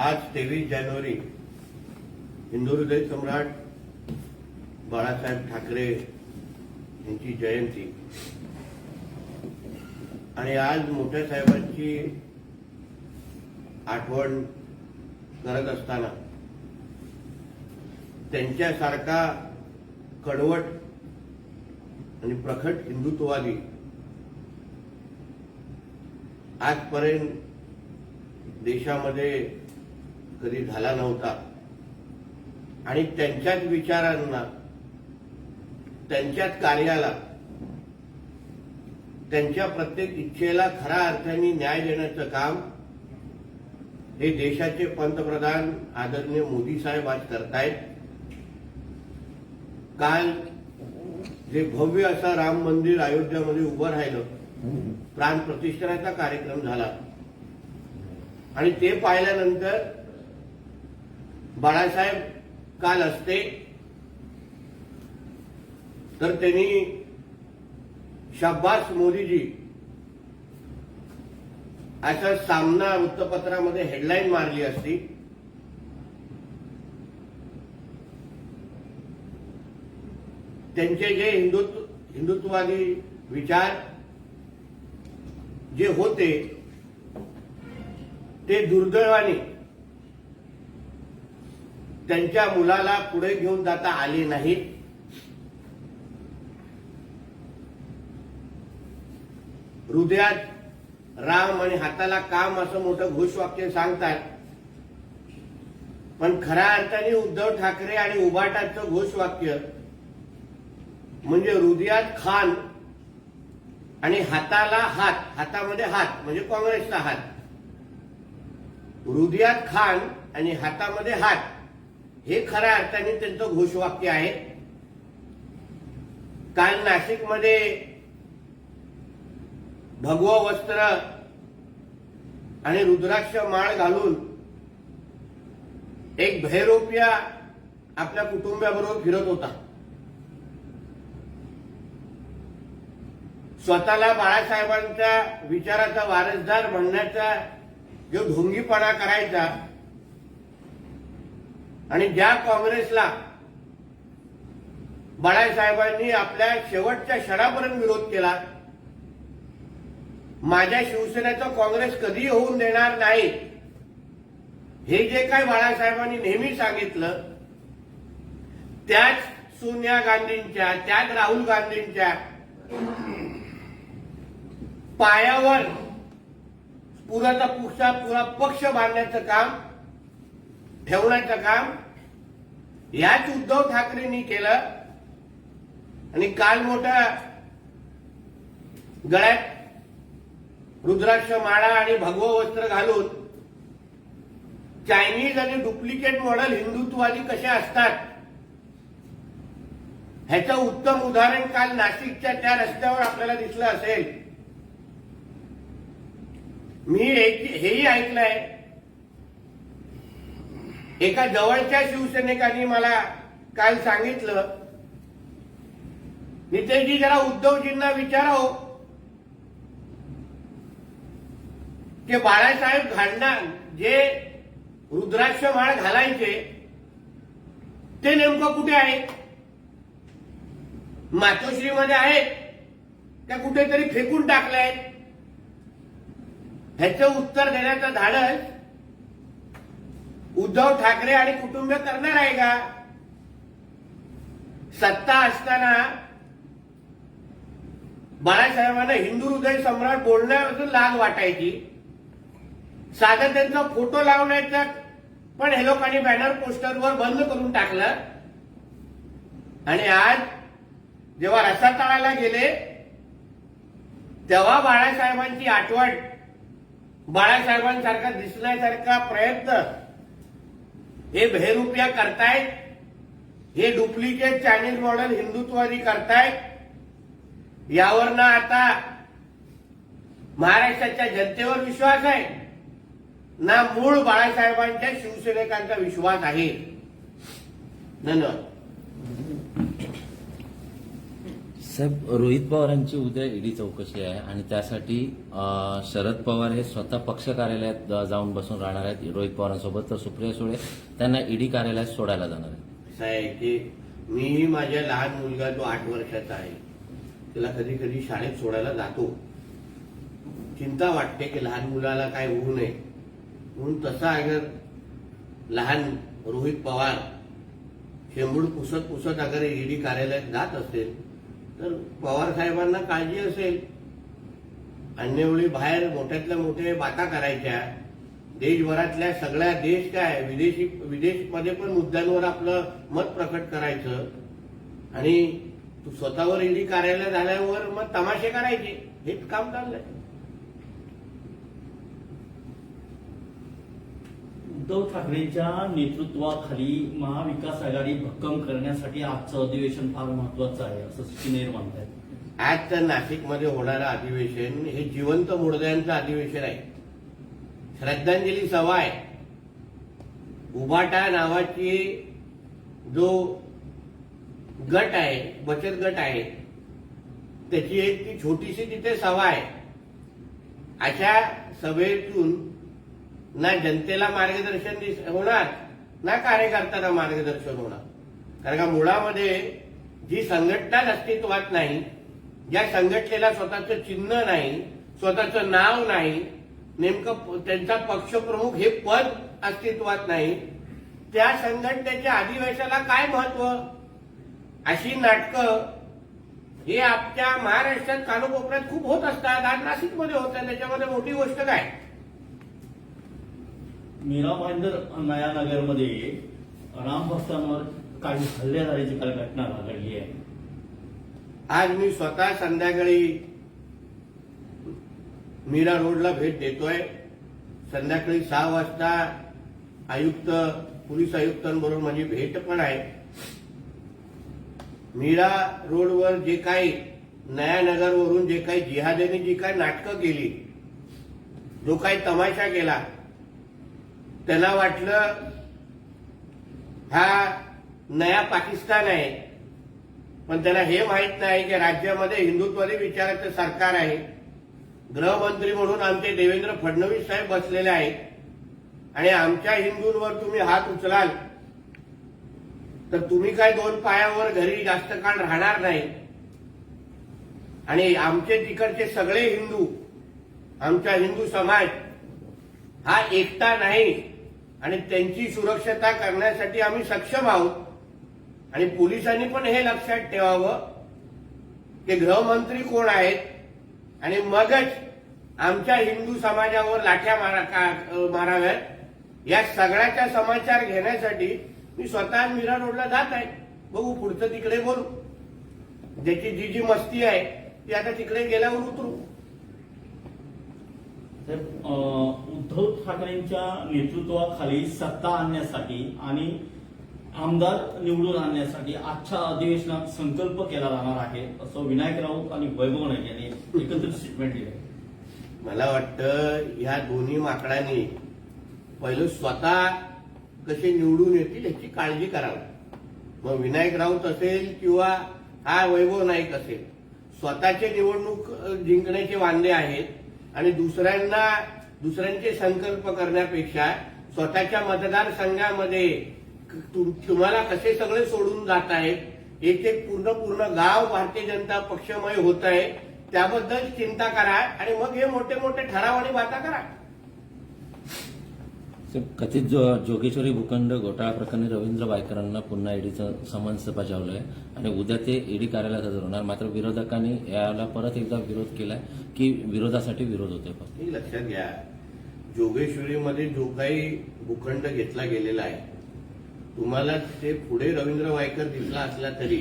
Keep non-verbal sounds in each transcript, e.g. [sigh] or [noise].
आज तेवीस जानेवारी हिंदू हृदय सम्राट बाळासाहेब ठाकरे यांची जयंती. आणि आज मोठ्या साहेबांची आठवण करत असताना त्यांच्यासारखा कडवट आणि प्रखट हिंदुत्ववादी आजपर्यंत देशामध्ये कधी झाला नव्हता. आणि त्यांच्याच विचारांना त्यांच्याच कार्याला त्यांच्या प्रत्येक इच्छेला खऱ्या अर्थाने न्याय देण्याचं काम हे देशाचे पंतप्रधान आदरणीय मोदी साहेब आज करतायत. काल जे भव्य असं राम मंदिर अयोध्यामध्ये उभं राहिलं प्राण प्रतिष्ठानाचा कार्यक्रम झाला. आणि ते पाहिल्यानंतर बाळासाहेब काल असते तर त्यांनी शब्बास मोदीजी असा सामना वृत्तपत्रामध्ये हेडलाईन मारली असती. त्यांचे जे हिंदुत्व हिंदुत्ववादी विचार जे होते ते दुर्दैवाने त्यांच्या मुलाला पुढे घेऊन जाता आले नाहीत. हृदयात राम आणि हाताला काम असं मोठं घोषवाक्य सांगतात. पण खऱ्या अर्थाने उद्धव ठाकरे आणि उभाटाचं घोषवाक्य म्हणजे हृदयात खान आणि हाताला हात हातामध्ये हात म्हणजे काँग्रेसचा हात. हृदयात खान आणि हातामध्ये हात. हे खऱ्या अर्थाने त्यांचं घोषवाक्य आहे. काल नाशिकमध्ये भगव वस्त्र आणि रुद्राक्ष माळ घालून एक भैरोपिया आपल्या कुटुंबाबरोबर फिरत होता. स्वतःला बाळासाहेबांच्या विचाराचा वारसदार म्हणण्याचा जो ढोंगीपणा करायचा आणि ज्या काँग्रेसला बाळासाहेबांनी आपल्या शेवटच्या क्षणापर्यंत विरोध केला माझ्या शिवसेनेचा काँग्रेस कधी होऊन देणार नाही. हे जे काय बाळासाहेबांनी नेहमी सांगितलं त्याच सोनिया गांधींच्या त्याच राहुल गांधींच्या पायावर पुराचा पुढचा पुरा पक्ष बांधण्याचं काम ठेवण्याचं काम? याच उद्धव ठाकरेंनी केलं. आणि काल मोठा गळ्यात रुद्राक्ष माळा आणि भगव वस्त्र घालून चायनीज आणि डुप्लिकेट मॉडेल हिंदुत्ववादी कसे असतात? ह्याचं उत्तम उदाहरण काल नाशिकच्या त्या रस्त्यावर आपल्याला दिसलं असेल. मी हेही ऐकलंय. एका जवळच्या शिवसैनिकांनी मला काल सांगितलं नितेशजी जरा उद्धवजींना विचाराव. की बाळासाहेब घालणार जे रुद्राक्ष माळ घालायचे ते नेमकं कुठे आहे? मातोश्रीमध्ये आहे त्या कुठेतरी फेकून टाकलंय ह्याचं उत्तर देण्याचं धाडस उद्धव ठाकरे आणि कुटुंब करणार आहे का? सत्ता असताना बाळासाहेबांना हिंदू हृदय सम्राट बोलण्यापासून लाग वाटायची. साधं त्यांचा फोटो लावण्याचा पण हे लोकांनी बॅनर पोस्टरवर बंद करून टाकलं. आणि आज जेव्हा रसातळाला गेले तेव्हा बाळासाहेबांची आठवण बाळासाहेबांसारखा दिसण्यासारखा प्रयत्न हे भेरुपिया करतायत? हे डुप्लिकेट चायनीज मॉडेल हिंदुत्ववादी करतायत? यावरनं आता महाराष्ट्राच्या जनतेवर विश्वास आहे. ना मूळ बाळासाहेबांच्या शिवसैनिकांचा विश्वास आहे. धन्यवाद. साहेब रोहित पवारांची उद्या ईडी चौकशी आहे आणि त्यासाठी शरद पवार हे स्वतः पक्ष कार्यालयात जाऊन बसून राहणार आहेत. रोहित पवारांसोबत तर सुप्रिया सुळे त्यांना ईडी कार्यालयात सोडायला जाणार आहे साहेब आहे की मीही माझ्या लहान मुलगा जो आठ वर्षाचा आहे त्याला कधी कधी शाळेत सोडायला जातो. चिंता वाटते की लहान मुलाला काय होऊ नये. म्हणून तसा अगर लहान रोहित पवार शेंबूड पुसत पुसत अगर ईडी कार्यालयात जात असेल तर पवार साहेबांना काळजी असेल अन्यवेळी बाहेर मोठ्यातल्या मोठ्या बाता करायच्या देशभरातल्या सगळ्या देश काय विदेशी विदेशमध्ये पण मुद्द्यांवर आपलं मत प्रकट करायचं आणि तू स्वतःवर ईडी कार्यालय झाल्यावर मग तमाशे करायचे हेच काम चाललंय. उद्धव ठाकरेंच्या नेतृत्वाखाली महाविकास आघाडी भक्कम करण्यासाठी आजचं अधिवेशन फार महत्वाचं आहे असं शिनेर म्हणतात आज तर नाशिकमध्ये होणारं अधिवेशन हे जिवंत मुडद्यांचं अधिवेशन आहे. श्रद्धांजली सभा आहे. उबाटा नावाची जो गट आहे बचत गट आहे त्याची एक ती छोटीशी तिथे सभा आहे. अशा सभेतून ना जनतेला मार्गदर्शन दिस- होणार ना कार्यकर्त्यांना मार्गदर्शन होणार. कारण का मुळामध्ये जी संघटनाच अस्तित्वात नाही ज्या संघटनेला स्वतःचं चिन्ह नाही स्वतःचं नाव नाही नेमकं त्यांचा पक्षप्रमुख हे पद अस्तित्वात नाही त्या संघटनेच्या अधिवेशनाला काय महत्त्व? अशी नाटकं हे आपल्या महाराष्ट्रात कानोकोपऱ्यात खूप होत असतात. आज नाशिकमध्ये होतात त्याच्यामध्ये मोठी गोष्ट काय? मीरा भाईंदर नयानगरमध्ये राम भक्तांवर काही हल्ले झाल्याची काल घटना घडली आहे. आज मी स्वतः संध्याकाळी मीरा रोडला भेट देतोय. संध्याकाळी सहा वाजता आयुक्त पोलीस आयुक्तांबरोबर माझी भेट पण आहे. मीरा रोडवर जे काही नयानगरवरून जे काही जिहाद्याने जी काही नाटकं केली जो काही तमाशा केला त्याला वाटलं हा नया पाकिस्तान आहे. पण त्याला हे माहीत नाही की राज्यामध्ये हिंदुत्वादी विचाराचं सरकार आहे. गृहमंत्री म्हणून आमचे देवेंद्र फडणवीस साहेब बसलेले आहेत. आणि आमच्या हिंदूंवर तुम्ही हात उचलाल तर तुम्ही काय दोन पायावर घरी जास्त काळ राहणार नाही. आणि आमचे तिकडचे सगळे हिंदू आमचा हिंदू समाज हा एकता नाही आणि त्यांची सुरक्षता करण्यासाठी आम्ही सक्षम आहोत. आणि पोलिसांनी पण हे लक्षात ठेवावं की गृहमंत्री कोण आहेत आणि मगच आमच्या हिंदू समाजावर लाठ्या मारा माराव्यात. या सगळ्याचा समाचार घेण्यासाठी मी स्वतः मीरा रोडला जात आहे. बघू पुढचं तिकडे बोलू. ज्याची जी जी मस्ती आहे ती आता तिकडे गेल्यावर उतरू. उद्धव ठाकरेंच्या नेतृत्वाखाली सत्ता आणण्यासाठी आणि आमदार निवडून आणण्यासाठी आजच्या अधिवेशनात संकल्प केला जाणार आहे असं विनायक राऊत आणि वैभव नाईक यांनी एकत्रित स्टेटमेंट दिले. मला वाटतं या दोन्ही माकडांनी पहिलं स्वतः कसे निवडून येतील याची काळजी करावी. मग विनायक राऊत असेल किंवा हा वैभव नाईक असेल स्वतःचे निवडणूक जिंकण्याचे वांदे आहेत आणि दुसऱ्यांना दुसऱ्यांचे संकल्प करण्यापेक्षा स्वतःच्या मतदारसंघामध्ये तुम्हाला कसे सगळे सोडून जात आहेत एक एक पूर्ण पूर्ण गाव भारतीय जनता पक्षमय होत आहे त्याबद्दल चिंता करा आणि मग हे मोठे मोठे ठराव आणि वाता करा. कथित जो जोगेश्वरी भूखंड घोटाळा प्रकरणी रवींद्र वायकरांना पुन्हा ईडीचं समन्स बजावलं आहे आणि उद्या ते ईडी कार्यालयात हजर होणार. मात्र विरोधकांनी याला परत एकदा विरोध केलाय की विरोधासाठी विरोध होतोय फक्त. लक्षात घ्या. जोगेश्वरीमध्ये जो काही भूखंड घेतला गेलेला आहे तुम्हाला ते पुढे रवींद्र वायकर दिसला असला तरी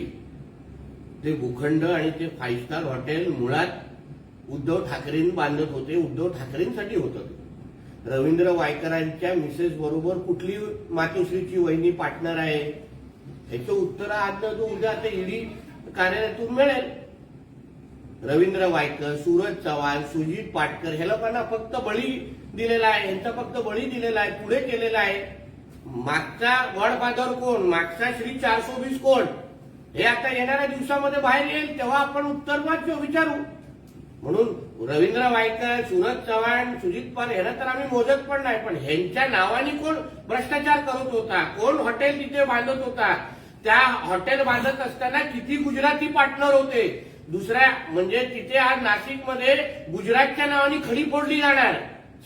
ते भूखंड आणि ते फाईव्ह स्टार हॉटेल मुळात उद्धव ठाकरेंनी बांधत होते. उद्धव ठाकरेंसाठी होतं. रवींद्र वायकरांच्या मिसेस बरोबर कुठली मातोश्रीची वहिनी पार्टनर आहे? याचं उत्तर आज न तो उद्या आता ईडी कार्यालयातून मिळेल. रवींद्र वायकर सूरज चव्हाण सुजित पाटकर ह्या लोकांना फक्त बळी दिलेला आहे. यांचा फक्त बळी दिलेला आहे पुढे केलेला आहे. मागचा वडफादर कोण? मागचा श्री चारशे वीस कोण? हे आता येणाऱ्या दिवसामध्ये बाहेर येईल तेव्हा आपण उत्तर विचारू. म्हणून रवींद्र वायकर सुरज चव्हाण सुजित पाल यांना तर आम्ही मोजत पण नाही. पण ह्यांच्या नावाने कोण भ्रष्टाचार करत होता? कोण हॉटेल तिथे बांधत होता? त्या हॉटेल बांधत असताना किती गुजराती पार्टनर होते? दुसऱ्या म्हणजे तिथे आज नाशिकमध्ये गुजरातच्या नावाने खडी फोडली जाणार.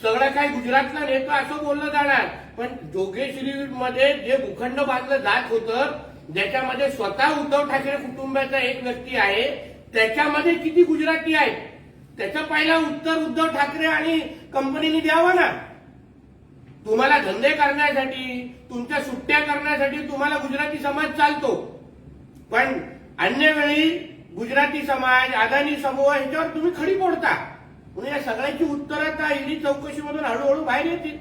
सगळं काही गुजरातला नेतो असं बोललं जाणार. पण जोगेश्वरीमध्ये जे भूखंड बांधलं जात होतं ज्याच्यामध्ये स्वतः उद्धव ठाकरे कुटुंबाचा एक व्यक्ती आहे त्याच्यामध्ये किती गुजराती आहेत? त्याचं पहिला उत्तर उद्धव ठाकरे आणि कंपनीने द्यावं ना. तुम्हाला धंदे करण्यासाठी तुमच्या सुट्ट्या करण्यासाठी तुम्हाला गुजराती समाज चालतो. पण अन्य वेळी गुजराती समाज अदानी समूह ह्याच्यावर तुम्ही खडी फोडता. म्हणून या सगळ्याची उत्तरं आता ईडी चौकशीमधून हळूहळू बाहेर येतील.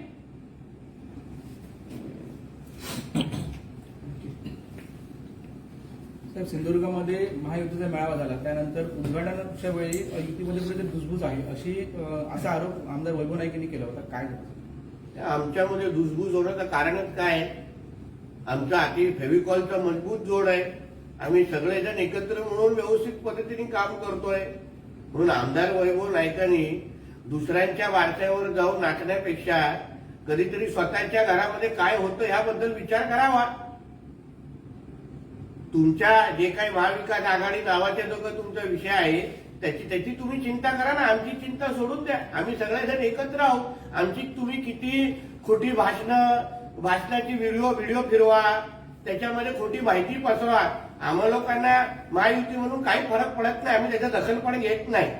तर सिंधुदुर्गामध्ये महायुतीचा मेळावा झाला. त्यानंतर उद्घाटनाच्या वेळी युतीमध्ये कुठेतरी धुसफूस आहे. अशी असा आरोप आमदार वैभव नाईक यांनी केला होता. काय आमच्यामध्ये धुसभूस होण्याचं कारणच काय? आहे आमचा आधी फेविकॉलचा मजबूत जोड आहे. आम्ही सगळेजण एकत्र म्हणून व्यवस्थित पद्धतीने काम करतोय. म्हणून आमदार वैभव नाईकांनी दुसऱ्यांच्या वारसावर जाऊन नाचण्यापेक्षा कधीतरी स्वतःच्या घरामध्ये काय होतं ह्याबद्दल विचार करावा. तुमच्या जे काही महाविकास आघाडी नावाचा जो काही तुमचा विषय आहे त्याची त्याची तुम्ही चिंता करा ना. आमची चिंता सोडून द्या. आम्ही सगळेजण एकत्र आहोत. आमची तुम्ही किती खोटी भाषणं भाषणाची व्हिडिओ व्हिडिओ फिरवा. त्याच्यामध्ये खोटी माहिती पसरवा. आम्हा लोकांना महायुती म्हणून काही फरक पडत नाही. आम्ही त्याचा दखल पण घेत नाही.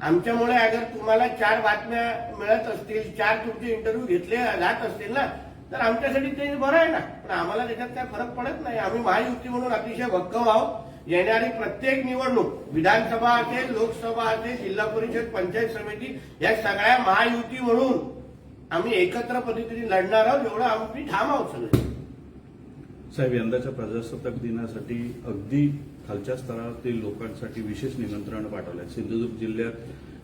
आमच्यामुळे अगर तुम्हाला चार बातम्या मिळत असतील चार तुमचे इंटरव्ह्यू घेतले जात असतील ना तर आमच्यासाठी ते बरं आहे ना. पण आम्हाला त्याच्यात काय फरक पडत नाही. आम्ही महायुती म्हणून अतिशय भक्कम आहोत. येणारी प्रत्येक निवडणूक विधानसभा असेल लोकसभा असेल जिल्हा परिषद पंचायत समिती या सगळ्या महायुती म्हणून आम्ही एकत्र पद्धतीने लढणार आहोत. एवढं आम्ही ठाम आहोत सगळे. साहेब यंदाच्या प्रजासत्ताक दिनासाठी अगदी खालच्या स्तरातील लोकांसाठी विशेष निमंत्रण पाठवलं. आहे सिंधुदुर्ग जिल्ह्यात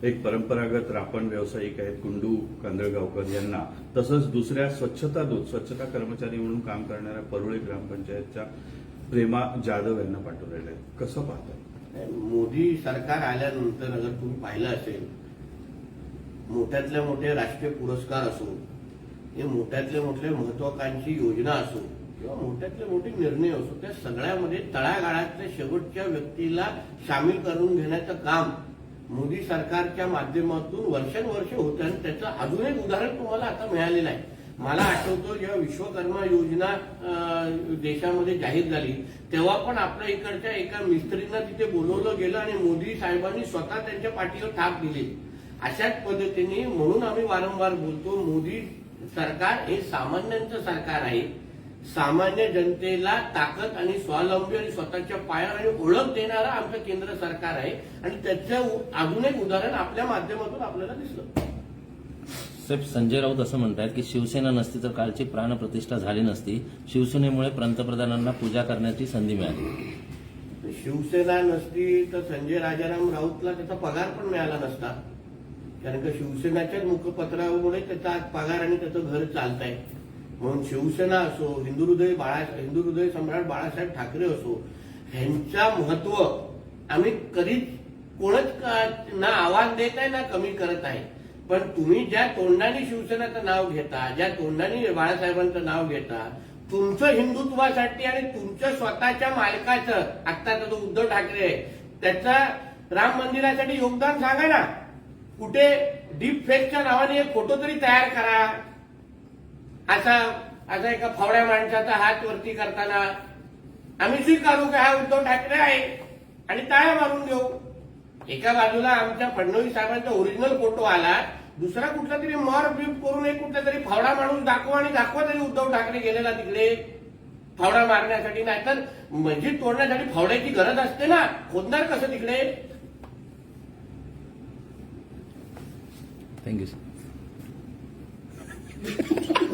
एक परंपरागत रापण व्यावसायिक आहेत कुंडू कांदळगावकर यांना. तसंच दुसऱ्या स्वच्छता दूत स्वच्छता कर्मचारी म्हणून काम करणाऱ्या परुळे ग्रामपंचायतच्या प्रेमा जाधव यांना पाठवलेलं आहे. कसं पाहताय मोदी सरकार आल्यानंतर अगर तुम्ही पाहिलं असेल मोठ्यातल्या मोठे राष्ट्रीय पुरस्कार असो हे मोठ्यातले मोठे महत्वाकांक्षी योजना असो किंवा मोठ्यातले मोठे निर्णय असो त्या सगळ्यामध्ये तळागाळातल्या शेवटच्या व्यक्तीला सामील करून घेण्याचं काम मोदी सरकारच्या माध्यमातून वर्षानुवर्ष होतं आणि त्याचं अजून एक उदाहरण तुम्हाला आता मिळालेलं आहे. मला आठवतो जेव्हा विश्वकर्मा योजना देशामध्ये जाहीर झाली तेव्हा पण आपल्या इकडच्या एका मिस्त्रींना तिथे बोलवलं गेलं आणि मोदी साहेबांनी स्वतः त्यांच्या पाठीवर थाप दिली. अशाच पद्धतीने म्हणून आम्ही वारंवार बोलतो मोदी सरकार हे सामान्यांचं सरकार आहे. सामान्य जनतेला ताकद आणि स्वावलंबी आणि स्वतःच्या पायावर आणि ओळख देणारं आमचं केंद्र सरकार आहे. आणि त्याचं अजून एक उदाहरण आपल्या माध्यमातून आपल्याला दिसलं. साहेब संजय राऊत असं म्हणतात की शिवसेना नसती तर कालची प्राणप्रतिष्ठा झाली नसती. शिवसेनेमुळे पंतप्रधानांना पूजा करण्याची संधी मिळाली. शिवसेना नसती तर संजय राजाराम राऊतला त्याचा पगार पण मिळाला नसता. कारण का शिवसेनाच्याच मुखपत्रामुळे त्याचा पगार आणि त्याचं घर चालत आहे म्हणून शिवसेना असो हिंदू हृदय बाळा हिंदू हृदय सम्राट बाळासाहेब ठाकरे असो ह्यांचा महत्त्व आम्ही कधीच कोणच ना आवाज देत आहे ना कमी करत आहे. पण तुम्ही ज्या तोंडाने शिवसेनाचं नाव घेता ज्या तोंडाने बाळासाहेबांचं नाव घेता तुमचं हिंदुत्वासाठी आणि तुमच्या स्वतःच्या मालकाचं आत्ताचा जो उद्धव ठाकरे आहे त्याचा राम मंदिरासाठी योगदान सांगा ना. कुठे डीप फेकच्या नावाने एक फोटो तरी तयार करा. असा असा एका फावड्या माणसाचा हात वरती करताना आम्ही स्वीकारू का? हा उद्धव ठाकरे आहे. आणि टाळ्या मारून देऊ. एका बाजूला आमच्या फडणवीस साहेबांचा ओरिजिनल फोटो आला. दुसरा कुठला तरी मॉर बीप करून एक कुठला तरी फावडा माणूस दाखवा आणि दाखवा तरी उद्धव ठाकरे गेलेला तिकडे. फावडा मारण्यासाठी नाही तर मस्जिद तोडण्यासाठी फावड्याची गरज असते ना. खोदणार कसं तिकडे? Thank you sir [laughs]